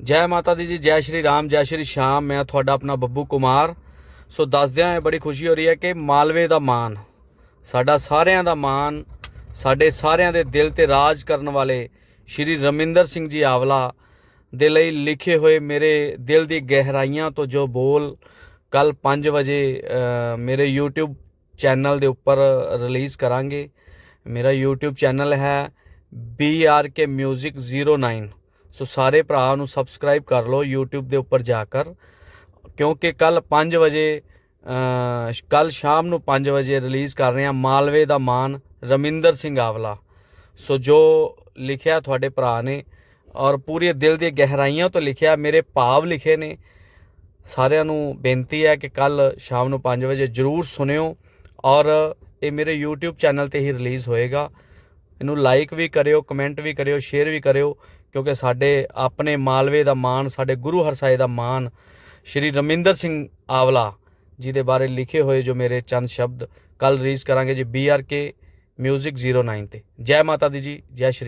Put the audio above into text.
ਜੈ ਮਾਤਾ ਦੀ ਜੀ, ਜੈ ਸ਼੍ਰੀ ਰਾਮ, ਜੈ ਸ਼੍ਰੀ ਸ਼ਾਮ। ਮੈਂ ਤੁਹਾਡਾ ਆਪਣਾ ਬੱਬੂ ਕੁਮਾਰ। ਸੋ ਦੱਸਦਿਆਂ ਇਹ ਬੜੀ ਖੁਸ਼ੀ ਹੋ ਰਹੀ ਹੈ ਕਿ ਮਾਲਵੇ ਦਾ ਮਾਨ, ਸਾਡਾ ਸਾਰਿਆਂ ਦਾ ਮਾਨ, ਸਾਡੇ ਸਾਰਿਆਂ ਦੇ ਦਿਲ ਤੇ ਰਾਜ ਕਰਨ ਵਾਲੇ ਸ਼੍ਰੀ ਰਮਿੰਦਰ ਸਿੰਘ ਜੀ ਆਵਲਾ ਦੇ ਲਈ ਲਿਖੇ ਹੋਏ ਮੇਰੇ ਦਿਲ ਦੀ ਗਹਿਰਾਈਆਂ ਤੋਂ ਜੋ ਬੋਲ ਕੱਲ 5 ਵਜੇ ਮੇਰੇ YouTube ਚੈਨਲ ਦੇ ਉੱਪਰ ਰਿਲੀਜ਼ ਕਰਾਂਗੇ। ਮੇਰਾ YouTube ਚੈਨਲ ਹੈ BRK Music 09 ਸੋ ਸਾਰੇ ਭਰਾ ਨੂੰ ਸਬਸਕ੍ਰਾਈਬ ਕਰ ਲਓ YouTube ਦੇ ਉੱਪਰ ਜਾ ਕਰ, ਕਿਉਂਕਿ ਕੱਲ 5 ਵਜੇ ਕੱਲ ਸ਼ਾਮ ਨੂੰ 5 ਵਜੇ ਰਿਲੀਜ਼ ਕਰ ਰਹੇ ਹਾਂ ਮਾਲਵੇ ਦਾ ਮਾਨ ਰਮਿੰਦਰ ਸਿੰਘ ਆਵਲਾ। ਸੋ ਜੋ ਲਿਖਿਆ ਤੁਹਾਡੇ ਭਰਾ ਨੇ ਔਰ ਪੂਰੇ ਦਿਲ ਦੀਆਂ ਗਹਿਰਾਈਆਂ ਤੋਂ ਲਿਖਿਆ, ਮੇਰੇ ਭਾਵ ਲਿਖੇ ਨੇ, ਸਾਰਿਆਂ ਨੂੰ ਬੇਨਤੀ ਹੈ ਕਿ ਕੱਲ ਸ਼ਾਮ ਨੂੰ 5 ਵਜੇ ਜਰੂਰ ਸੁਣਿਓ ਔਰ ਇਹ ਮੇਰੇ YouTube ਚੈਨਲ ਤੇ ਹੀ ਰਿਲੀਜ਼ ਹੋਏਗਾ। ਇਹਨੂੰ ਲਾਈਕ ਵੀ ਕਰਿਓ ਕਮੈਂਟ ਵੀ ਕਰਿਓ ਸ਼ੇਅਰ ਵੀ ਕਰਿਓ, ਕਿਉਂਕਿ ਸਾਡੇ ਆਪਣੇ ਮਾਲਵੇ ਦਾ ਮਾਣ ਸਾਡੇ ਗੁਰੂ ਹਰਸਾਏ ਦਾ ਮਾਣ ਸ਼੍ਰੀ ਰਮਿੰਦਰ ਸਿੰਘ ਆਵਲਾ ਜੀ ਦੇ ਬਾਰੇ ਲਿਖੇ ਹੋਏ ਜੋ ਮੇਰੇ ਚੰਦ ਸ਼ਬਦ ਕੱਲ ਰਿਲੀਜ਼ ਕਰਾਂਗੇ ਜੀ BRK Music 09 ਤੇ। ਜੈ ਮਾਤਾ ਦੀ ਜੀ, ਜੈ ਸ਼੍ਰੀ